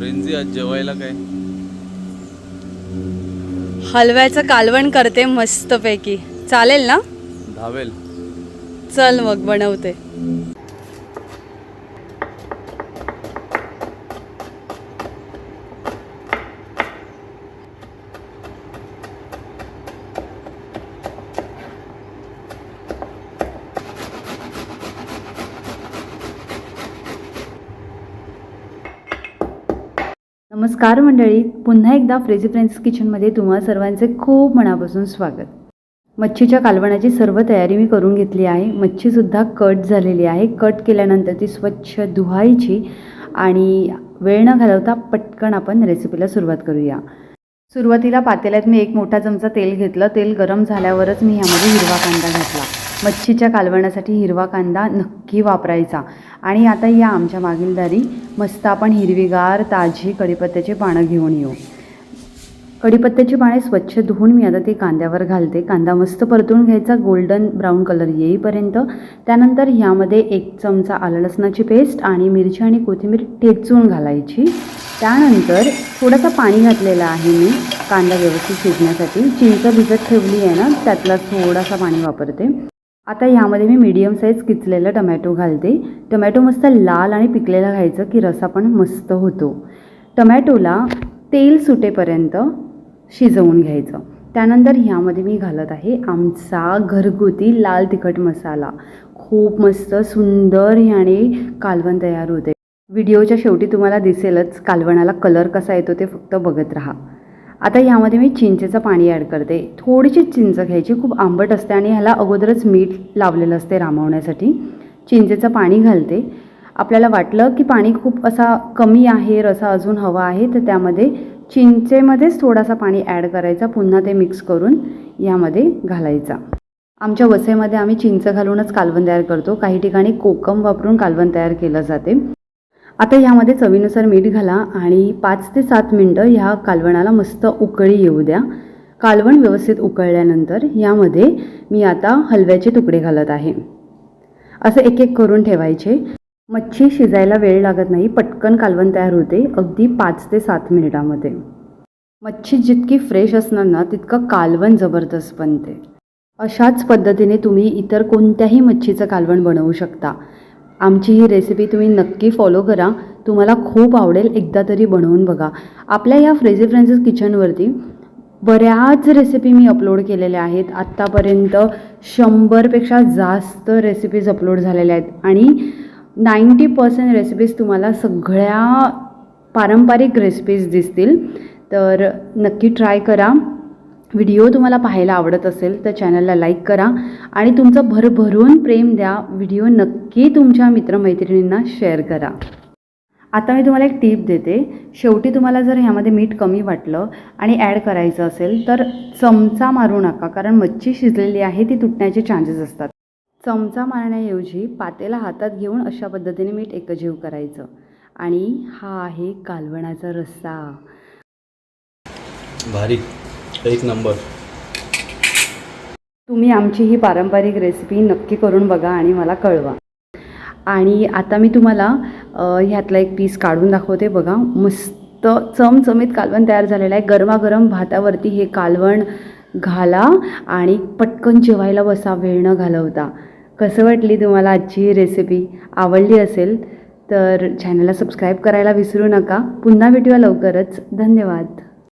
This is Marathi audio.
प्रिन्सी आज जेवायला काय? हलव्याचं कालवण करते मस्तपैकी. चालेल ना? धावेल. चल मग बनवते. नमस्कार मंडळी पुन्हा एकदा फ्रेझी फ्रेंड्स किचनमध्ये तुम्हा सर्वांचे खूप मनापासून स्वागत. मच्छीच्या कालवणाची सर्व तयारी मी करून घेतली आहे. मच्छीसुद्धा कट झालेली आहे. कट केल्यानंतर ती स्वच्छ धुवायची आणि वेळ न घालवता पटकन आपण रेसिपीला सुरुवात करूया. सुरुवातीला पातेल्यात मी एक मोठा चमचा तेल घेतलं. तेल गरम झाल्यावरच मी ह्यामध्ये हिरवा कांदा घातला. मच्छीच्या कालवणासाठी हिरवा कांदा नक्की वापरायचा. आणि आता या आमच्या मागील दारी मस्त आपण हिरवीगार ताजी कढीपत्त्याची पानं घेऊन येऊ. कढीपत्त्याची पाने स्वच्छ धुवून मी आता ते कांद्यावर घालते. कांदा मस्त परतून घ्यायचा गोल्डन ब्राऊन कलर येईपर्यंत. त्यानंतर ह्यामध्ये एक चमचा आलं लसणाची पेस्ट आणि मिरची आणि कोथिंबीर ठेचून घालायची. त्यानंतर थोडंसं पाणी घातलेलं आहे मी कांदा व्यवस्थित शिजण्यासाठी. चिंच भिजत ठेवली आहे ना त्यातला थोडासा पाणी वापरते. आता यामध्ये मी मीडियम साईज किचलेलं टमॅटो घालते. टमॅटो मस्त लाल आणि पिकलेला घ्यायचं की रसा पण मस्त होतो. टमॅटोला तेल सुटेपर्यंत शिजवून घ्यायचं. त्यानंतर ह्यामध्ये मी घालत आहे आमचा घरगुती लाल तिखट मसाला. खूप मस्त सुंदर ह्याने कालवण तयार होते. व्हिडिओच्या शेवटी तुम्हाला दिसेलच कालवणाला कलर कसा येतो ते फक्त बघत राहा. आता यामध्ये मी चिंचेचं पाणी ॲड करते. थोडीशी चिंच घ्यायची खूप आंबट असते आणि ह्याला अगोदरच मीठ लावलेलं असते रामवण्यासाठी. चिंचेचं पाणी घालते. आपल्याला वाटलं की पाणी खूप असा कमी आहे रसा अजून हवा आहे तर त्यामध्ये चिंचेमध्येच थोडासा पाणी ॲड करायचा पुन्हा ते मिक्स करून यामध्ये घालायचा. आमच्या वसेमध्ये आम्ही चिंच घालूनच कालवण तयार करतो. काही ठिकाणी कोकम वापरून कालवण तयार केलं जाते. आता यामध्ये चवीनुसार मीठ घाला आणि पाच ते सात मिनटं ह्या कालवणाला मस्त उकळी येऊ द्या. कालवण व्यवस्थित उकळल्यानंतर यामध्ये मी आता हलव्याचे तुकडे घालत आहे. असं एक एक करून ठेवायचे. मच्छी शिजायला वेळ लागत नाही पटकन कालवण तयार होते अगदी पाच ते सात मिनिटामध्ये. मच्छी जितकी फ्रेश असणार ना तितकं कालवण जबरदस्त बनते. अशाच पद्धतीने तुम्ही इतर कोणत्याही मच्छीचं कालवण बनवू शकता. आमची ही रेसिपी तुम्ही नक्की फॉलो करा. तुम्हाला खूप आवडेल एकदा तरी बनवून बघा. आपल्या या फ्रेझी फ्रेंड्स किचनवरती बऱ्याच रेसिपी मी अपलोड केलेल्या आहेत. आत्तापर्यंत शंभरपेक्षा जास्त रेसिपीज अपलोड झालेल्या आहेत. आणि नाईंटी पर्सेंट रेसिपीज तुम्हाला सगळ्या पारंपरिक रेसिपीज दिसतील. तर नक्की ट्राय करा. व्हिडिओ तुम्हाला पाहायला आवडत असेल तर चॅनलला लाईक करा आणि तुमचं भरभरून प्रेम द्या. व्हिडिओ नक्की तुमच्या मित्रमैत्रिणींना शेअर करा. आता मी तुम्हाला एक टीप देते. शेवटी तुम्हाला जर ह्यामध्ये मीठ कमी वाटलं आणि ॲड करायचं असेल तर चमचा मारू नका कारण मच्छी शिजलेली आहे ती तुटण्याचे चान्सेस असतात. चमचा मारण्याऐवजी पातेला हातात घेऊन अशा पद्धतीने मीठ एकजीव करायचं. आणि हा आहे कालवणाचा रस्सा. भारी. एक नंबर. तुम्ही आमची ही पारंपरिक रेसिपी नक्की करून बघा आणि मला कळवा. आणि आता मी तुम्हाला ह्यातला एक पीस काढून दाखवते बघा. मस्त चमचमीत कालवण तयार झालेलं आहे. गरमागरम भातावरती हे कालवण घाला आणि पटकन जेवायला बसा वेळ न घालवता. कसं वाटली तुम्हाला आजची ही रेसिपी आवडली असेल तर चॅनलला सबस्क्राईब करायला विसरू नका. पुन्हा भेटूया लवकरच. धन्यवाद.